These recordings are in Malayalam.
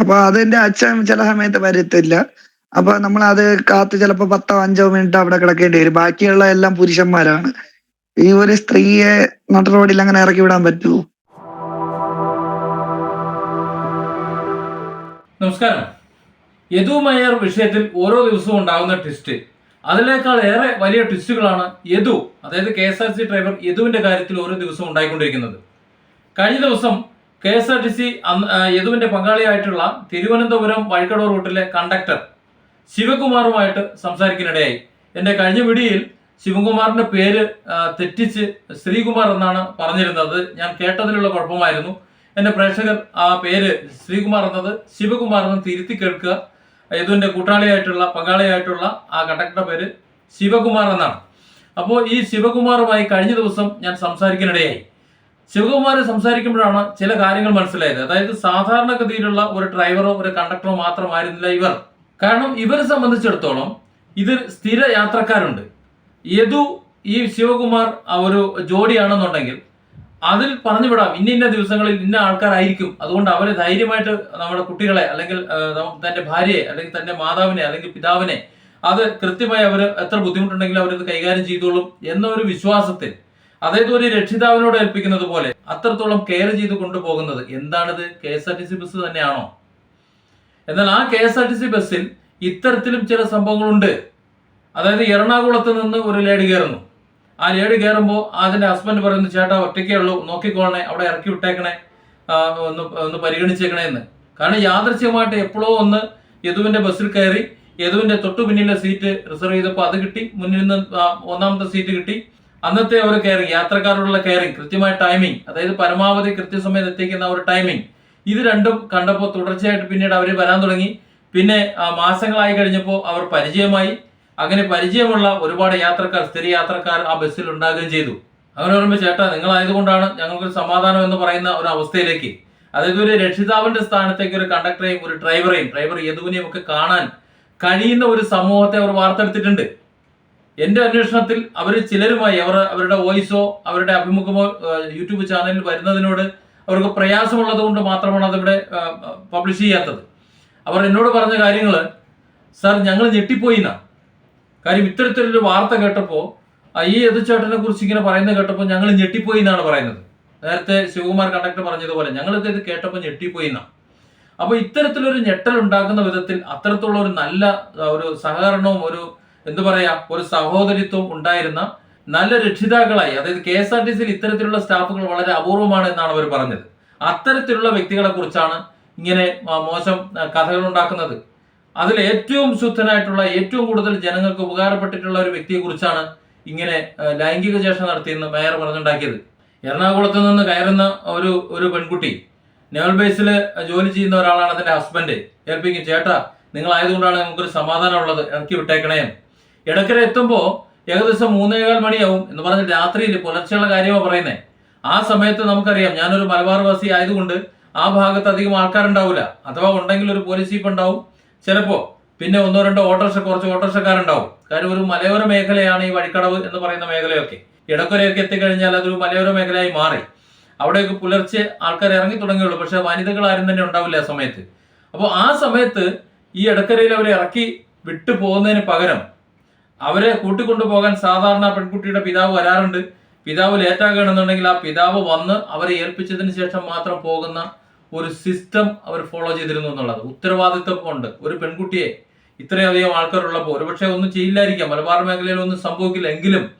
അപ്പൊ അതെന്റെ അച്ഛൻ ചില സമയത്ത് വരത്തില്ല. അപ്പൊ നമ്മൾ അത് കാത്ത് ചിലപ്പോ പത്തോ അഞ്ചോ മിനിറ്റ് അവിടെ കിടക്കേണ്ടി വരും. ബാക്കിയുള്ള എല്ലാം പുരുഷന്മാരാണ്. ഈ ഒരു സ്ത്രീയെ നട്ട റോഡിൽ അങ്ങനെ ഇറക്കി വിടാൻ പറ്റുമോ? നമസ്കാരം. യദു മയർ വിഷയത്തിൽ ഓരോ ദിവസവും ഉണ്ടാകുന്ന ട്വിസ്റ്റ്. അതിനേക്കാൾ ഏറെ വലിയ ട്വിസ്റ്റുകളാണ് യദു അതായത് K S R C driver യദുവിന്റെ കാര്യത്തിൽ ഓരോ ദിവസവും ഉണ്ടായിക്കൊണ്ടിരിക്കുന്നത്. കഴിഞ്ഞ ദിവസം K S R T C യദുവിന്റെ പങ്കാളിയായിട്ടുള്ള തിരുവനന്തപുരം വഴിക്കടവ് റൂട്ടിലെ കണ്ടക്ടർ ശിവകുമാറുമായിട്ട് സംസാരിക്കാനിടയായി എന്റെ കഴിഞ്ഞ വീഡിയോയിൽ ശിവകുമാറിന്റെ പേര് തെറ്റിച്ച് ശ്രീകുമാർ എന്നാണ് പറഞ്ഞിരുന്നത്. ഞാൻ കേട്ടതിലുള്ള കുഴപ്പമായിരുന്നു. എന്റെ പ്രേക്ഷകർ ആ പേര് ശ്രീകുമാർ എന്നത് ശിവകുമാർ എന്ന് തിരുത്തി കേൾക്കുക. യദുവിന്റെ കൂട്ടാളിയായിട്ടുള്ള പങ്കാളിയായിട്ടുള്ള ആ കണ്ടക്ടറുടെ പേര് ശിവകുമാർ എന്നാണ്. അപ്പോൾ ഈ ശിവകുമാറുമായി കഴിഞ്ഞ ദിവസം ഞാൻ സംസാരിക്കാനിടയായി ശിവകുമാർ സംസാരിക്കുമ്പോഴാണ് ചില കാര്യങ്ങൾ മനസ്സിലായത്. അതായത് സാധാരണഗതിയിലുള്ള ഒരു ഡ്രൈവറോ ഒരു കണ്ടക്ടറോ മാത്രമായിരുന്നില്ല ഇവർ. കാരണം ഇവരെ സംബന്ധിച്ചിടത്തോളം ഇതിൽ സ്ഥിര യാത്രക്കാരുണ്ട്. യദു ഈ ശിവകുമാർ ഒരു ജോഡിയാണെന്നുണ്ടെങ്കിൽ അതിൽ പറഞ്ഞു വിടാം ഇന്ന ഇന്ന ദിവസങ്ങളിൽ ഇന്ന ആൾക്കാരായിരിക്കും. അതുകൊണ്ട് അവരെ ധൈര്യമായിട്ട് നമ്മുടെ കുട്ടികളെ അല്ലെങ്കിൽ തന്റെ ഭാര്യയെ അല്ലെങ്കിൽ തന്റെ മാതാവിനെ അല്ലെങ്കിൽ പിതാവിനെ അത് കൃത്യമായി അവർ എത്ര ബുദ്ധിമുട്ടുണ്ടെങ്കിലും അവരത് കൈകാര്യം ചെയ്തോളും എന്നൊരു വിശ്വാസത്തിൽ അതായത് ഒരു രക്ഷിതാവിനോട് ഏൽപ്പിക്കുന്നത് പോലെ അത്രത്തോളം കെയർ ചെയ്ത് കൊണ്ടുപോകുന്നത് എന്താണിത്? K S R T C bus തന്നെയാണോ? എന്നാൽ ആ K S R T C ബസ്സിൽ ഇത്തരത്തിലും ചില സംഭവങ്ങളുണ്ട്. അതായത് എറണാകുളത്ത് നിന്ന് ഒരു ലേഡി കയറുന്നു. ആ ലേഡി കയറുമ്പോൾ അതിന്റെ ഹസ്ബൻഡ് പറയുന്നു ചേട്ടാ ഒറ്റയ്ക്കേ ഉള്ളൂ. നോക്കിക്കോളണേ. അവിടെ ഇറക്കി വിട്ടേക്കണേ. ഒന്ന് ഒന്ന് പരിഗണിച്ചേക്കണേ എന്ന്. കാരണം യാദൃശ്യമായിട്ട് എപ്പോഴോ ഒന്ന് യദുവിന്റെ ബസ്സിൽ കയറി യദുവിന്റെ തൊട്ടു പിന്നിലെ സീറ്റ് റിസർവ് ചെയ്തപ്പോൾ അത് കിട്ടി. മുന്നിൽ നിന്ന് ഒന്നാമത്തെ സീറ്റ് കിട്ടി. അന്നത്തെ ഒരു കെയറിങ് യാത്രക്കാരോടുള്ള കെയറിങ് കൃത്യമായ ടൈമിംഗ് അതായത് പരമാവധി കൃത്യസമയത്ത് എത്തിക്കുന്ന ഒരു ടൈമിംഗ് ഇത് രണ്ടും കണ്ടപ്പോൾ തുടർച്ചയായിട്ട് പിന്നീട് അവർ വരാൻ തുടങ്ങി. പിന്നെ മാസങ്ങളായി കഴിഞ്ഞപ്പോൾ അവർ പരിചയമായി. അങ്ങനെ പരിചയമുള്ള ഒരുപാട് യാത്രക്കാർ സ്ഥിര യാത്രക്കാർ ആ ബസ്സിൽ ഉണ്ടാകുകയും ചെയ്തു. അങ്ങനെ പറയുമ്പോൾ ചേട്ടാ നിങ്ങളായതുകൊണ്ടാണ് ഞങ്ങൾക്ക് സമാധാനം എന്ന് പറയുന്ന ഒരു അവസ്ഥയിലേക്ക്. അതായത് ഒരു രക്ഷിതാവിന്റെ സ്ഥാനത്തേക്ക് ഒരു കണ്ടക്ടറെയും ഒരു ഡ്രൈവറെയും ഡ്രൈവർ യദുവിനെയും ഒക്കെ കാണാൻ കഴിയുന്ന ഒരു സമൂഹത്തെ അവർ വാർത്തെടുത്തിട്ടുണ്ട്. എന്റെ അന്വേഷണത്തിൽ അവർ ചിലരുമായി അവർ അവരുടെ വോയിസോ അവരുടെ അഭിമുഖമോ യൂട്യൂബ് ചാനലിൽ വരുന്നതിനോട് അവർക്ക് പ്രയാസമുള്ളത് കൊണ്ട് മാത്രമാണ് അതിവിടെ പബ്ലിഷ് ചെയ്യാത്തത്. അവർ എന്നോട് പറഞ്ഞ കാര്യങ്ങൾ സാർ ഞങ്ങൾ ഞെട്ടിപ്പോയി എന്നാ. കാര്യം ഇത്തരത്തിലൊരു വാർത്ത കേട്ടപ്പോൾ ഈ എതിർച്ചേട്ടനെ കുറിച്ച് ഇങ്ങനെ പറയുന്നത് കേട്ടപ്പോൾ ഞങ്ങൾ ഞെട്ടിപ്പോയി എന്നാണ് പറയുന്നത്. നേരത്തെ ശിവകുമാർ കണ്ടക്ടർ പറഞ്ഞതുപോലെ ഞങ്ങൾ ഇത് കേട്ടപ്പോൾ ഞെട്ടിപ്പോയി എന്നാ. അപ്പൊ ഇത്തരത്തിലൊരു ഞെട്ടൽ ഉണ്ടാക്കുന്ന വിധത്തിൽ അത്തരത്തിലുള്ള ഒരു നല്ല ഒരു സഹകരണവും ഒരു എന്തു പറയാ ഒരു സഹോദരിത്വം ഉണ്ടായിരുന്ന നല്ല രക്ഷിതാക്കളായി. അതായത് കെ എസ് ആർ ടി സിയിൽ ഇത്തരത്തിലുള്ള സ്റ്റാഫുകൾ വളരെ അപൂർവമാണ് എന്നാണ് അവർ പറഞ്ഞത്. അത്തരത്തിലുള്ള വ്യക്തികളെ കുറിച്ചാണ് ഇങ്ങനെ മോശം കഥകൾ ഉണ്ടാക്കുന്നത്. അതിൽ ഏറ്റവും ശുദ്ധനായിട്ടുള്ള ഏറ്റവും കൂടുതൽ ജനങ്ങൾക്ക് ഉപകാരപ്പെട്ടിട്ടുള്ള ഒരു വ്യക്തിയെ കുറിച്ചാണ് ഇങ്ങനെ ലൈംഗിക ചേഷ നടത്തിയെന്ന് മേയർ പറഞ്ഞുണ്ടാക്കിയത്. എറണാകുളത്ത് നിന്ന് കയറുന്ന ഒരു ഒരു പെൺകുട്ടി നേവൽ ബേസിൽ ജോലി ചെയ്യുന്ന ഒരാളാണ് അതിന്റെ ഹസ്ബൻഡ്. ഏൽപ്പിക്കും ചേട്ടാ നിങ്ങളായതുകൊണ്ടാണ് നമുക്കൊരു സമാധാനം ഉള്ളത് ഇറക്കി വിട്ടേക്കണേ എന്ന്. ഇടയ്ക്കര എത്തുമ്പോൾ ഏകദേശം മൂന്നേകാൽ മണിയാവും എന്ന് പറഞ്ഞ രാത്രിയിൽ പുലർച്ചെയുള്ള കാര്യമാണ് പറയുന്നത് ആ സമയത്ത് നമുക്കറിയാം ഞാനൊരു മലബാർവാസി ആയതുകൊണ്ട് ആ ഭാഗത്ത് അധികം ആൾക്കാരുണ്ടാവില്ല അഥവാ ഉണ്ടെങ്കിൽ ഒരു പോലീസ് ജീപ്പ് ഉണ്ടാവും. ചിലപ്പോ പിന്നെ ഒന്നോ രണ്ടോ ഓട്ടോറിക്ഷ കുറച്ച് ഓട്ടോറിക്ഷക്കാരുണ്ടാവും. കാരണം ഒരു മലയോര മേഖലയാണ് ഈ വഴിക്കടവ് എന്ന് പറയുന്ന മേഖലയൊക്കെ. ഇടക്കൊരയൊക്കെ എത്തിക്കഴിഞ്ഞാൽ അതൊരു മലയോര മേഖലയായി മാറി. അവിടെയൊക്കെ പുലർച്ചെ ആൾക്കാർ ഇറങ്ങി തുടങ്ങിയുള്ളൂ പക്ഷെ വനിതകൾ ആരും തന്നെ ഉണ്ടാവില്ല ആ സമയത്ത്. അപ്പോൾ ആ സമയത്ത് ഈ ഇടക്കരയിൽ അവരെ ഇറക്കി വിട്ടു പോകുന്നതിന് പകരം അവരെ കൂട്ടിക്കൊണ്ടുപോകാൻ സാധാരണ പെൺകുട്ടിയുടെ പിതാവ് വരാറുണ്ട്. പിതാവ് ലേറ്റാകണമെന്നുണ്ടെങ്കിൽ ആ പിതാവ് വന്ന് അവരെ ഏൽപ്പിച്ചതിന് ശേഷം മാത്രം പോകുന്ന ഒരു സിസ്റ്റം അവർ ഫോളോ ചെയ്തിരുന്നു എന്നുള്ളത്. ഉത്തരവാദിത്വം കൊണ്ട് ഒരു പെൺകുട്ടിയെ ഇത്രയധികം ആൾക്കാരുള്ളപ്പോൾ ഒരുപക്ഷെ ഒന്നും ചെയ്യില്ലായിരിക്കാം. മലബാർ മേഖലയിൽ ഒന്നും സംഭവിക്കില്ലെങ്കിലും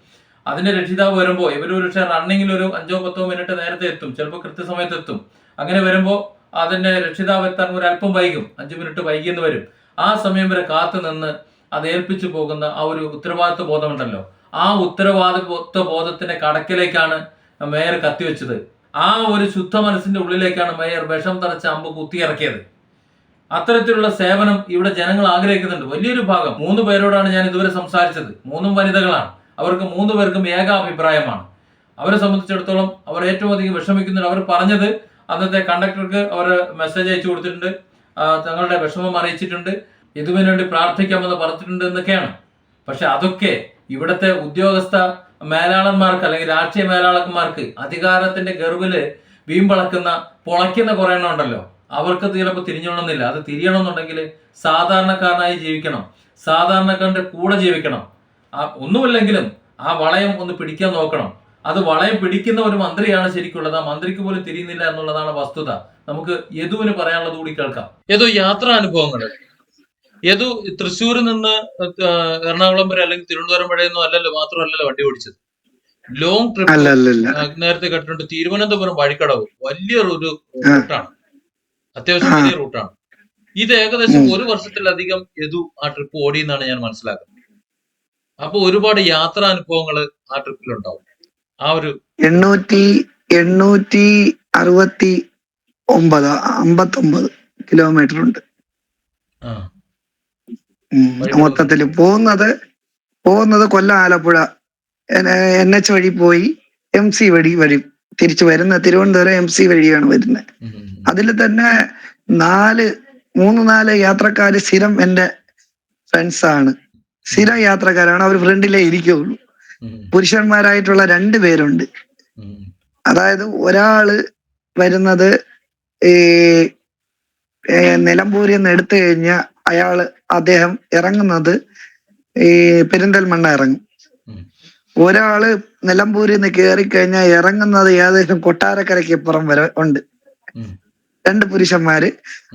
അതിന്റെ രക്ഷിതാവ് വരുമ്പോൾ ഇവർ ഒരുപക്ഷെ റണ്ണിങ്ങിൽ ഒരു അഞ്ചോ പത്തോ മിനിറ്റ് നേരത്തെ എത്തും. ചിലപ്പോൾ കൃത്യസമയത്ത് എത്തും. അങ്ങനെ വരുമ്പോൾ അതിന്റെ രക്ഷിതാവ് എത്താൻ ഒരു അല്പം വൈകും. അഞ്ചു മിനിറ്റ് വൈകിയെന്ന് വരും. ആ സമയം വരെ കാത്തു നിന്ന് അത് ഏൽപ്പിച്ചു പോകുന്ന ആ ഒരു ഉത്തരവാദിത്വ ബോധമുണ്ടല്ലോ ആ ഉത്തരവാദിത്വ ബോധത്തിന്റെ കടക്കിലേക്കാണ് മേയർ കത്തിവെച്ചത്. ആ ഒരു ശുദ്ധ മനസ്സിന്റെ ഉള്ളിലേക്കാണ് മേയർ വിഷം തറച്ച അമ്പ് കുത്തിയിറക്കിയത്. അത്തരത്തിലുള്ള സേവനം ഇവിടെ ജനങ്ങൾ ആഗ്രഹിക്കുന്നുണ്ട്. വലിയൊരു ഭാഗം. മൂന്ന് പേരോടാണ് ഞാൻ ഇതുവരെ സംസാരിച്ചത്. മൂന്നും വനിതകളാണ്. അവർക്ക് മൂന്ന് പേർക്കും ഏകാഭിപ്രായമാണ്. അവരെ സംബന്ധിച്ചിടത്തോളം അവർ ഏറ്റവും അധികം വിഷമിക്കുന്നുണ്ട്. അവർ പറഞ്ഞത് അന്നത്തെ കണ്ടക്ടർക്ക് അവർ മെസ്സേജ് അയച്ചു കൊടുത്തിട്ടുണ്ട്. തങ്ങളുടെ വിഷമം അറിയിച്ചിട്ടുണ്ട്. ഇതിനു വേണ്ടി പ്രാർത്ഥിക്കാമെന്ന് പറഞ്ഞിട്ടുണ്ട് എന്നൊക്കെയാണ്. പക്ഷെ അതൊക്കെ ഇവിടുത്തെ ഉദ്യോഗസ്ഥ മേലാളന്മാർക്ക് അല്ലെങ്കിൽ രാഷ്ട്രീയ മേലാളന്മാർക്ക് അധികാരത്തിന്റെ ഗർവിൽ വീമ്പളക്കുന്ന പൊളയ്ക്കുന്ന കുറെ എണ്ണം ഉണ്ടല്ലോ. അവർക്ക് ചിലപ്പോൾ തിരിഞ്ഞോണമെന്നില്ല അത് തിരിയണമെന്നുണ്ടെങ്കിൽ സാധാരണക്കാരനായി ജീവിക്കണം. സാധാരണക്കാരന്റെ കൂടെ ജീവിക്കണം. ആ ഒന്നുമില്ലെങ്കിലും ആ വളയം ഒന്ന് പിടിക്കാൻ നോക്കണം. അത് വളയം പിടിക്കുന്ന ഒരു മന്ത്രിയാണ് ശരിക്കുള്ളത്. ആ മന്ത്രിക്ക് പോലും തിരിയുന്നില്ല എന്നുള്ളതാണ് വസ്തുത. നമുക്ക് യദുവിന് പറയാനുള്ളത് കൂടി കേൾക്കാം. യദു യാത്രാ യദു തൃശ്ശൂരിൽ നിന്ന് എറണാകുളം വരെ അല്ലെങ്കിൽ തിരുവനന്തപുരം വരെ ഒന്നും അല്ലല്ലോ മാത്രമല്ലല്ലോ വണ്ടി ഓടിച്ചത്. ലോങ് ട്രിപ്പ് നേരത്തെ കണ്ടിട്ടുണ്ട് തിരുവനന്തപുരം വഴിക്കടവ് വലിയ ഒരു റൂട്ടാണ്. അത്യാവശ്യം വലിയ റൂട്ടാണ്. ഇത് ഏകദേശം. ഒരു വർഷത്തിലധികം യദു ആ ട്രിപ്പ് ഓടി എന്നാണ് ഞാൻ മനസ്സിലാക്കുന്നത്. അപ്പൊ ഒരുപാട് യാത്രാ അനുഭവങ്ങൾ ആ ട്രിപ്പിൽ ഉണ്ടാവും. ആ ഒരു എണ്ണൂറ്റി എണ്ണൂറ്റി അറുപത്തി ഒമ്പത് അമ്പത്തൊമ്പത് കിലോമീറ്റർ ഉണ്ട്. ആ, മൊത്തത്തിൽ പോകുന്നത് പോകുന്നത് കൊല്ലം ആലപ്പുഴ. എൻ എച്ച് വഴി പോയി എം സി വഴി വരും. തിരിച്ചു വരുന്ന തിരുവനന്തപുരം എം സി വഴിയാണ് വരുന്നത്. അതിൽ തന്നെ നാല് മൂന്ന് നാല് യാത്രക്കാര് സ്ഥിരം ഫ്രണ്ട്സ് ആണ്. സ്ഥിരം യാത്രക്കാരാണ്. അവർ ഫ്രണ്ടിലേ ഇരിക്കുള്ളൂ. പുരുഷന്മാരായിട്ടുള്ള രണ്ട് പേരുണ്ട്. അതായത് ഒരാൾ വരുന്നത് ഈ നിലമ്പൂരിൽ നിന്ന് എടുത്തു കഴിഞ്ഞാൽ അയാൾ അദ്ദേഹം ഇറങ്ങുന്നത് ഈ പെരിന്തൽമണ്ണ ഇറങ്ങും. ഒരാൾ നിലമ്പൂരിൽ നിന്ന് കയറി കഴിഞ്ഞാൽ ഇറങ്ങുന്നത് ഏകദേശം കൊട്ടാരക്കരയ്ക്ക് ഇപ്പുറം വരെ ഉണ്ട്. രണ്ട് പുരുഷന്മാര്.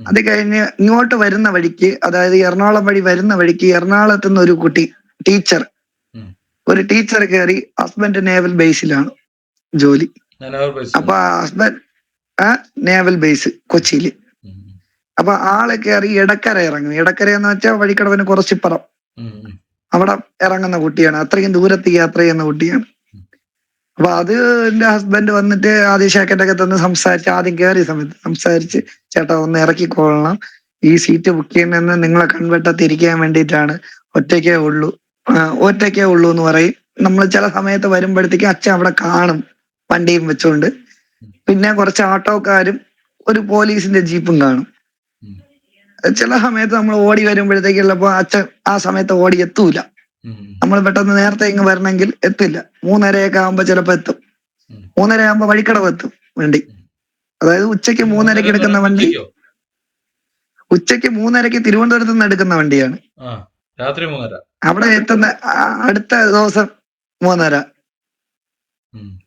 അത് കഴിഞ്ഞ് ഇങ്ങോട്ട് വരുന്ന വഴിക്ക് അതായത് എറണാകുളം വഴി വരുന്ന വഴിക്ക് എറണാകുളത്ത് നിന്ന് ഒരു കുട്ടി ടീച്ചർ. ഒരു ടീച്ചർ കയറി ഹസ്ബൻഡ് നേവൽ ബേസിലാണ് ജോലി. അപ്പൊ ഹസ്ബൻഡ് നേവൽ ബേസ് കൊച്ചിയിൽ. അപ്പൊ ആൾ കയറി ഇടക്കര ഇറങ്ങും ഇടക്കര എന്ന് വെച്ചാൽ വഴിക്കടവിന് കുറച്ചിപ്പുറം അവിടെ ഇറങ്ങുന്ന കുട്ടിയാണ്. അത്രയും ദൂരത്ത് യാത്ര ചെയ്യുന്ന കുട്ടിയാണ്. അപ്പൊ അത് എന്റെ ഹസ്ബൻഡ് വന്നിട്ട് ആദ്യം ഷാക്കറ്റൊക്കെ തന്ന് സംസാരിച്ച് ആദ്യം കയറിയ സമയത്ത് സംസാരിച്ച് ചേട്ടാ ഒന്ന് ഇറക്കിക്കൊള്ളണം ഈ സീറ്റ് ബുക്ക് ചെയ്യുന്നതെന്ന് നിങ്ങളെ കൺവെട്ടത്തിരിക്കാൻ വേണ്ടിയിട്ടാണ്. ഒറ്റയ്ക്കേ ഉള്ളൂ. ഒറ്റയ്ക്കേ ഉള്ളൂ എന്ന് പറയും. നമ്മൾ ചില സമയത്ത് വരുമ്പോഴത്തേക്കും അച്ഛൻ അവിടെ കാണും വണ്ടിയും വെച്ചുകൊണ്ട് പിന്നെ കുറച്ച് ഓട്ടോക്കാരും ഒരു പോലീസിന്റെ ജീപ്പും കാണും. ചില സമയത്ത് നമ്മൾ ഓടി വരുമ്പോഴത്തേക്കുള്ളപ്പോ അച്ഛൻ ആ സമയത്ത് ഓടി എത്തൂല. നമ്മൾ പെട്ടെന്ന് നേരത്തെ ഇങ്ങ് വരണമെങ്കിൽ എത്തില്ല. മൂന്നരയൊക്കെ ആകുമ്പോ ചിലപ്പോ എത്തും. മൂന്നര ആകുമ്പോ വഴിക്കടവ് എത്തും വണ്ടി. അതായത് ഉച്ചയ്ക്ക് മൂന്നരക്ക് എടുക്കുന്ന വണ്ടി. ഉച്ചയ്ക്ക് ഉച്ചയ്ക്ക് മൂന്നരക്ക് തിരുവനന്തപുരത്ത് നിന്ന് എടുക്കുന്ന വണ്ടിയാണ്. രാത്രി മൂന്നര. അവിടെ എത്തുന്ന അടുത്ത ദിവസം മൂന്നര.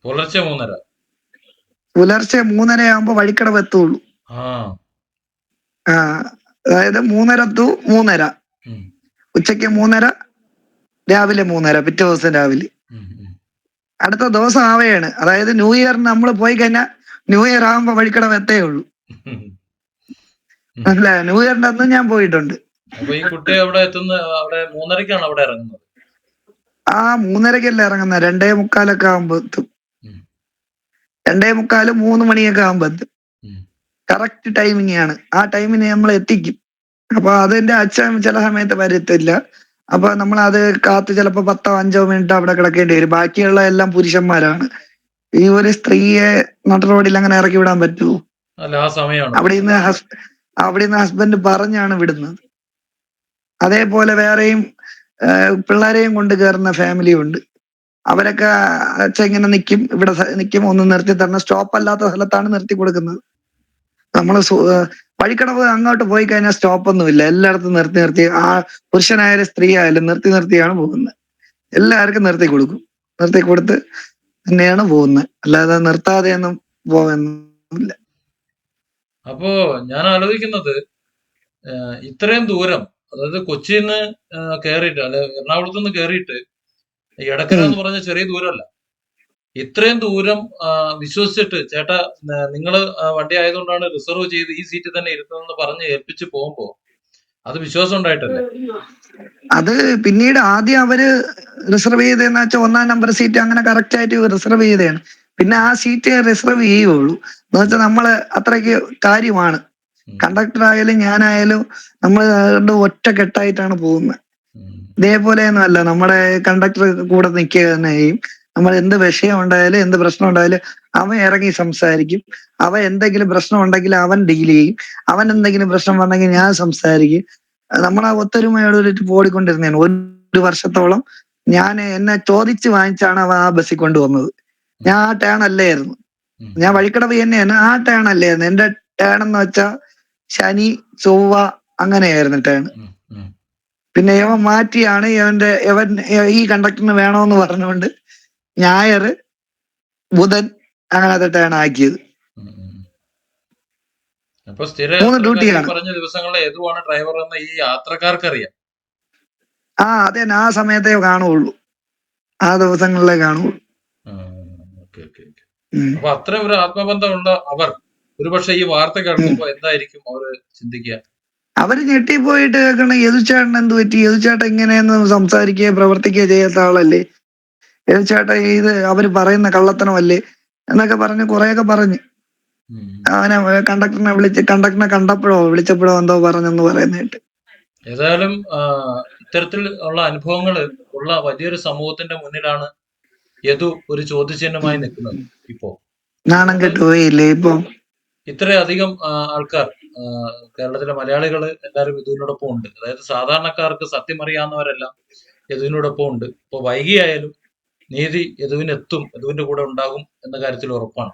പുലർച്ചെ മൂന്നര. പുലർച്ചെ മൂന്നര ആകുമ്പോ വഴിക്കടവ് എത്തുള്ളൂ. ആ അതായത് മൂന്നര ടു മൂന്നര. ഉച്ചയ്ക്ക് മൂന്നര രാവിലെ മൂന്നര പിറ്റേ ദിവസം രാവിലെ. അടുത്ത ദിവസം ആവയാണ്. അതായത് ന്യൂ ഇയറിന് നമ്മൾ പോയി കഴിഞ്ഞാൽ ന്യൂ ഇയർ ആകുമ്പോ വഴിക്കടം എത്തേ ഉള്ളൂ. അല്ല ന്യൂ ഇയറിന്റെ അന്ന് ഞാൻ പോയിട്ടുണ്ട്. ഈ കുട്ടി അവിടെ എത്തുന്ന അവിടെ മൂന്നരക്കാണ് അവിടെ ഇറങ്ങുന്നത്. ആ മൂന്നരക്കല്ലേ ഇറങ്ങുന്ന. രണ്ടേ മുക്കാലൊക്കെ ആകുമ്പോ എത്തും. രണ്ടേ മുക്കാൽ മൂന്ന് മണിയൊക്കെ ആകുമ്പോ എത്തും. കറക്റ്റ് ടൈമിംഗ് ആണ്. ആ ടൈമിന് നമ്മൾ എത്തിക്കും. അപ്പൊ അതിന്റെ അച്ഛൻ ചില സമയത്ത് വരത്തില്ല. അപ്പൊ നമ്മൾ അത് കാത്ത് ചിലപ്പോ പത്തോ അഞ്ചോ മിനിറ്റ് അവിടെ കിടക്കേണ്ടി വരും. ബാക്കിയുള്ള എല്ലാം പുരുഷന്മാരാണ്. ഈ ഒരു സ്ത്രീയെ റോഡിൽ അങ്ങനെ ഇറക്കി വിടാൻ പറ്റുമോ അവിടെ നിന്ന് അവിടെ നിന്ന് ഹസ്ബൻഡ് പറഞ്ഞാണ് വിടുന്നത്. അതേപോലെ വേറെയും പിള്ളേരെയും കൊണ്ട് കയറുന്ന ഫാമിലിയും ഉണ്ട്. അവരൊക്കെ അച്ഛൻ ഇങ്ങനെ നിൽക്കും ഇവിടെ നിൽക്കും ഒന്ന് നിർത്തി തരണം. സ്റ്റോപ്പ് അല്ലാത്ത സ്ഥലത്താണ് നിർത്തി കൊടുക്കുന്നത്. നമ്മൾ വഴിക്കടവ് അങ്ങോട്ട് പോയി കഴിഞ്ഞാൽ സ്റ്റോപ്പ് ഒന്നുമില്ല. എല്ലായിടത്തും നിർത്തി നിർത്തി ആ പുരുഷനായാലും സ്ത്രീ ആയാലും നിർത്തി നിർത്തിയാണ് പോകുന്നത്. എല്ലാവർക്കും നിർത്തി കൊടുക്കും. നിർത്തി കൊടുത്ത് തന്നെയാണ് പോകുന്നത്. അല്ലാതെ നിർത്താതെയൊന്നും പോകുന്നില്ല അപ്പോ ഞാൻ ആലോചിക്കുന്നത് ഇത്രയും ദൂരം അതായത് കൊച്ചിയിൽ നിന്ന് കയറിയിട്ട് അല്ലെ എറണാകുളത്ത് നിന്ന് കയറിയിട്ട് എടക്കര എന്ന് പറഞ്ഞ ചെറിയ ദൂരമല്ല. ഇത്രയും ദൂരം വിശ്വസിച്ചിട്ട് ചേട്ടാ നിങ്ങൾ നിങ്ങൾ വണ്ടി ആയതുകൊണ്ടാണ് റിസർവ് ചെയ്ത് ഈ സീറ്റിൽ തന്നെ ഇരുത്തുന്നതെന്ന് പറഞ്ഞ് ഏൽപ്പിച്ച് പോകുമ്പോ അത് വിശ്വാസം ഉണ്ടായിട്ടല്ലേ? അത് പിന്നീട് ആദ്യം അവർ റിസർവ് ചെയ്തെന്ന് വെച്ചാൽ ഒന്നാം നമ്പർ സീറ്റ് അങ്ങനെ കറക്റ്റ് ആയിട്ട് റിസർവ് ചെയ്തതാണ്. പിന്നെ ആ സീറ്റ് റിസർവ് ചെയ്യുള്ളൂ എന്ന് വെച്ചാൽ നമ്മൾ അത്രയ്ക്ക് കാര്യമാണ്. കണ്ടക്ടർ ആയാലും ഞാനായാലും നമ്മൾ ഒറ്റ കെട്ടായിട്ടാണ് പോകുന്നത്. ഇതേപോലെയൊന്നും അല്ല. നമ്മുടെ കണ്ടക്ടർ കൂടെ നിൽക്കുക തന്നെ ചെയ്യും നമ്മൾ എന്ത് വിഷയം ഉണ്ടായാലും എന്ത് പ്രശ്നം ഉണ്ടായാലും അവൻ ഇറങ്ങി സംസാരിക്കും. അവൻ എന്തെങ്കിലും പ്രശ്നം ഉണ്ടെങ്കിൽ അവൻ ഡീൽ ചെയ്യും. അവൻ എന്തെങ്കിലും പ്രശ്നം വന്നെങ്കിൽ ഞാൻ സംസാരിക്കും. നമ്മൾ ആ ഒത്തൊരുമയോട് ഓടിക്കൊണ്ടിരുന്നതാണ്. ഒരു വർഷത്തോളം ഞാൻ എന്നെ ചോദിച്ച് വാങ്ങിച്ചാണ് അവൻ ആ ബസ്സിൽ കൊണ്ടുവന്നത്. ഞാൻ ആ ടേൺ അല്ലായിരുന്നു. ഞാൻ വഴിക്കടവ് തന്നെയാണ്. ആ ടേൺ അല്ലായിരുന്നു. എന്റെ ടേൺ എന്ന് വെച്ചാൽ ശനി ചൊവ്വ അങ്ങനെയായിരുന്നു ടേൺ. പിന്നെ ഇവൻ മാറ്റിയാണ്. ഇവന്റെ ഇവൻ ഈ കണ്ടക്ടറിന് വേണമെന്ന് പറഞ്ഞുകൊണ്ട് ഞായർ ബുധൻ അങ്ങനത്തെ ടേൺ ആക്കിയത്. അപ്പൊ സ്ഥിര. പറഞ്ഞ ദിവസങ്ങളിൽ ഏതുവാണ് ഡ്രൈവർ എന്ന് ഈ ആ അതെ ആ സമയത്തേ കാണുള്ളൂ. ആ ദിവസങ്ങളിലേ കാണുള്ളൂ. അപ്പൊ അത്ര ഒരു ആത്മബന്ധമുള്ള അവർ. ഒരുപക്ഷെ ഈ വാർത്ത കേൾക്കുമ്പോ എന്തായിരിക്കും അവർ ചിന്തിക്കുക? അവർ ഞെട്ടിപ്പോയിട്ട് കേൾക്കണ യദുചേട്ടൻ എന്ത് പറ്റി? യദുചേട്ടൻ ഇങ്ങനെയൊന്ന് സംസാരിക്കുകയോ പ്രവർത്തിക്കുകയോ ചെയ്യാത്ത ആളല്ലേ? യദുചേട്ടൻ ഇത് അവർ പറയുന്ന കള്ളത്തനമല്ലേ എന്നൊക്കെ പറഞ്ഞ് കുറെയൊക്കെ പറഞ്ഞു. അവനെ കണ്ടക്ടറിനെ വിളിച്ച് കണ്ടക്ടറിനെ കണ്ടപ്പോഴോ വിളിച്ചപ്പോഴോ എന്തോ പറഞ്ഞെന്ന് പറയുന്നേട്ട്. ഏതായാലും ഇത്തരത്തിൽ ഉള്ള അനുഭവങ്ങൾ ഉള്ള വലിയൊരു സമൂഹത്തിന്റെ മുന്നിലാണ് യദു ഒരു ചോദ്യചിഹ്നമായി നിൽക്കുന്നത് ഇപ്പോ. നാണം കെട്ടുപോയില്ലേ ഇപ്പോ? ഇപ്പൊ ഇത്രയധികം ആൾക്കാർ കേരളത്തിലെ മലയാളികൾ എല്ലാവരും യദുവിനോടൊപ്പം ഉണ്ട്. അതായത് സാധാരണക്കാർക്ക് സത്യം അറിയാവുന്നവരെല്ലാം യദുവിനോടൊപ്പം ഉണ്ട്. ഇപ്പൊ വൈകിയായാലും നീതി യദുവിനെത്തും യദുവിന്റെ കൂടെ ഉണ്ടാകും എന്ന കാര്യത്തിൽ ഉറപ്പാണ്.